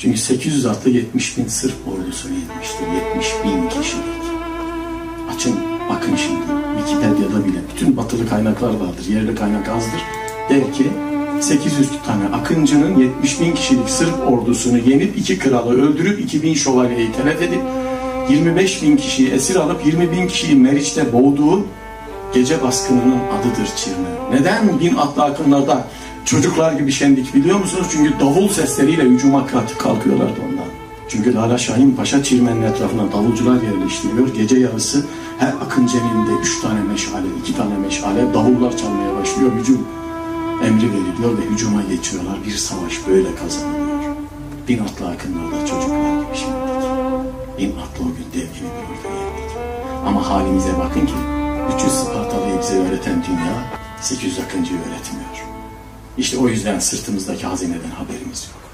Çünkü 800 atlı 70 bin Sırp ordusunu yenmiştir. 70 bin kişilik. Açın bakın şimdi Wikipedia'da bile bütün batılı kaynaklar vardır. Yerli kaynak azdır. Der ki 800 tane Akıncı'nın 70 bin kişilik Sırp ordusunu yenip iki kralı öldürüp 2000 şövalyeyi telef edip 25 bin kişiyi esir alıp 20 bin kişiyi Meriç'te boğduğu gece baskınının adıdır Çirmen. Neden bin atlı akınlarda çocuklar gibi şendik biliyor musunuz? Çünkü davul sesleriyle hücuma kalk- kalkıyorlardı ondan. Çünkü Lala Şahin Paşa Çirmen'in etrafına davulcular yerleştiriyor. Gece yarısı her akıncı elinde üç tane meşale, iki tane meşale davullar çalmaya başlıyor. Hücum emri veriliyor ve hücuma geçiyorlar. Bir savaş böyle kazanılıyor. Bin atlı akınlarda çocuklar gibi şendik. Bin atlı o gün dev gibi bir ordu yendik. Ama halimize bakın ki 300 Spartalı'yı bize öğreten dünya 800 Akıncı'yı öğretmiyor. İşte o yüzden sırtımızdaki hazineden haberimiz yok.